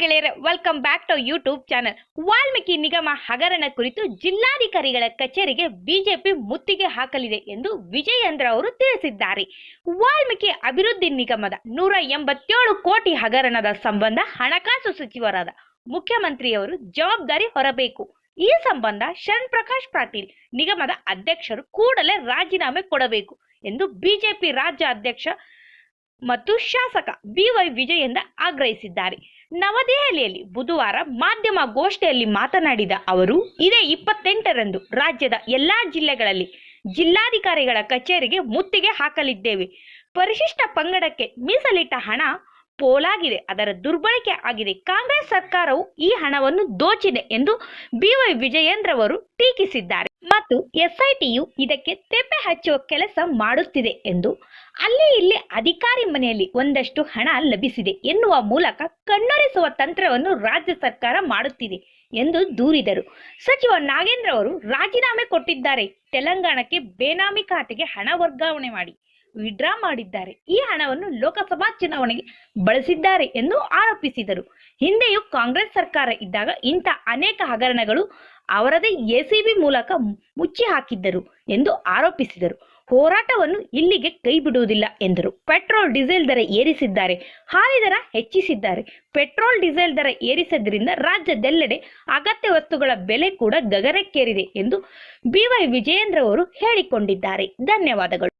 ಗೆಳೆಯರೆ welcome back to YouTube channel Valmiki ನಿಗಮ ಹಗರಣ ಕುರಿತು ಜಿಲ್ಲಾಧಿಕಾರಿಗಳ ಕಚೇರಿಗೆ ಬಿಜೆಪಿ ಮುತ್ತಿಗೆ ಹಾಕಲಿದೆ ಎಂದು ವಿಜಯೇಂದ್ರ ಅವರು ತಿಳಿಸಿದ್ದಾರೆ. ವಾಲ್ಮೀಕಿ ಅಭಿವೃದ್ಧಿ ನಿಗಮದ ನೂರ ಎಂಬತ್ತೇಳು ಕೋಟಿ ಹಗರಣದ ಸಂಬಂಧ ಹಣಕಾಸು ಸಚಿವರಾದ ಮುಖ್ಯಮಂತ್ರಿಯವರು ಜವಾಬ್ದಾರಿ ಹೊರಬೇಕು. ಈ ಸಂಬಂಧ ಶರಣ್ ಪ್ರಕಾಶ್ ಪಾಟೀಲ್ ನಿಗಮದ ಅಧ್ಯಕ್ಷರು ಕೂಡಲೇ ರಾಜೀನಾಮೆ ಕೊಡಬೇಕು ಎಂದು ಬಿಜೆಪಿ ರಾಜ್ಯ ಅಧ್ಯಕ್ಷ ಮತ್ತು ಶಾಸಕ ಬಿವೈ ವಿಜಯೇಂದ್ರ ಆಗ್ರಹಿಸಿದ್ದಾರೆ. ನವದೆಹಲಿಯಲ್ಲಿ ಬುಧವಾರ ಮಾಧ್ಯಮ ಗೋಷ್ಠಿಯಲ್ಲಿ ಮಾತನಾಡಿದ ಅವರು, ಇದೇ ಇಪ್ಪತ್ತೆಂಟರಂದು ರಾಜ್ಯದ ಎಲ್ಲಾ ಜಿಲ್ಲೆಗಳಲ್ಲಿ ಜಿಲ್ಲಾಧಿಕಾರಿಗಳ ಕಚೇರಿಗೆ ಮುತ್ತಿಗೆ ಹಾಕಲಿದ್ದೇವೆ. ಪರಿಶಿಷ್ಟ ಪಂಗಡಕ್ಕೆ ಮೀಸಲಿಟ್ಟ ಹಣ ಪೋಲಾಗಿದೆ, ಅದರ ದುರ್ಬಳಕೆ ಆಗಿದೆ. ಕಾಂಗ್ರೆಸ್ ಸರ್ಕಾರವು ಈ ಹಣವನ್ನು ದೋಚಿದೆ ಎಂದು ಬಿವೈ ವಿಜಯೇಂದ್ರ ಅವರು ಟೀಕಿಸಿದ್ದಾರೆ. ಮತ್ತು ಎಸ್ಐಟಿಯು ಇದಕ್ಕೆ ತೆಪ್ಪೆ ಹಚ್ಚುವ ಕೆಲಸ ಮಾಡುತ್ತಿದೆ ಎಂದು ಅಲ್ಲಿ ಇಲ್ಲಿ ಅಧಿಕಾರಿ ಮನೆಯಲ್ಲಿ ಒಂದಷ್ಟು ಹಣ ಲಭಿಸಿದೆ ಎನ್ನುವ ಮೂಲಕ ಕಣ್ಣೊರೆಸುವ ತಂತ್ರವನ್ನು ರಾಜ್ಯ ಸರ್ಕಾರ ಮಾಡುತ್ತಿದೆ ಎಂದು ದೂರಿದರು. ಸಚಿವ ನಾಗೇಂದ್ರ ಅವರು ರಾಜೀನಾಮೆ ಕೊಟ್ಟಿದ್ದಾರೆ. ತೆಲಂಗಾಣಕ್ಕೆ ಬೇನಾಮಿ ಖಾತೆಗೆ ಹಣ ವರ್ಗಾವಣೆ ಮಾಡಿ. ವಿಡ್ರಾ ಮಾಡಿದ್ದಾರೆ. ಈ ಹಣವನ್ನು ಲೋಕಸಭಾ ಚುನಾವಣೆಗೆ ಬಳಸಿದ್ದಾರೆ ಎಂದು ಆರೋಪಿಸಿದರು. ಹಿಂದೆಯೂ ಕಾಂಗ್ರೆಸ್ ಸರ್ಕಾರ ಇದ್ದಾಗ ಇಂಥ ಅನೇಕ ಹಗರಣಗಳು ಅವರದೇ ಎಸಿಬಿ ಮೂಲಕ ಮುಚ್ಚಿ ಹಾಕಿದ್ದರು ಎಂದು ಆರೋಪಿಸಿದರು. ಹೋರಾಟವನ್ನು ಇಲ್ಲಿಗೆ ಕೈ ಬಿಡುವುದಿಲ್ಲ ಎಂದರು. ಪೆಟ್ರೋಲ್, ಡೀಸೆಲ್ ದರ ಏರಿಸಿದ್ದಾರೆ. ಹಾಲಿ ದರ ಹೆಚ್ಚಿಸಿದ್ದಾರೆ. ಪೆಟ್ರೋಲ್, ಡೀಸೆಲ್ ದರ ಏರಿಸಿದ್ರಿಂದ ರಾಜ್ಯದೆಲ್ಲೆಡೆ ಅಗತ್ಯ ವಸ್ತುಗಳ ಬೆಲೆ ಕೂಡ ಗಗನಕ್ಕೇರಿದೆ ಎಂದು ಬಿವೈ ವಿಜಯೇಂದ್ರ ಅವರು ಹೇಳಿಕೊಂಡಿದ್ದಾರೆ. ಧನ್ಯವಾದಗಳು.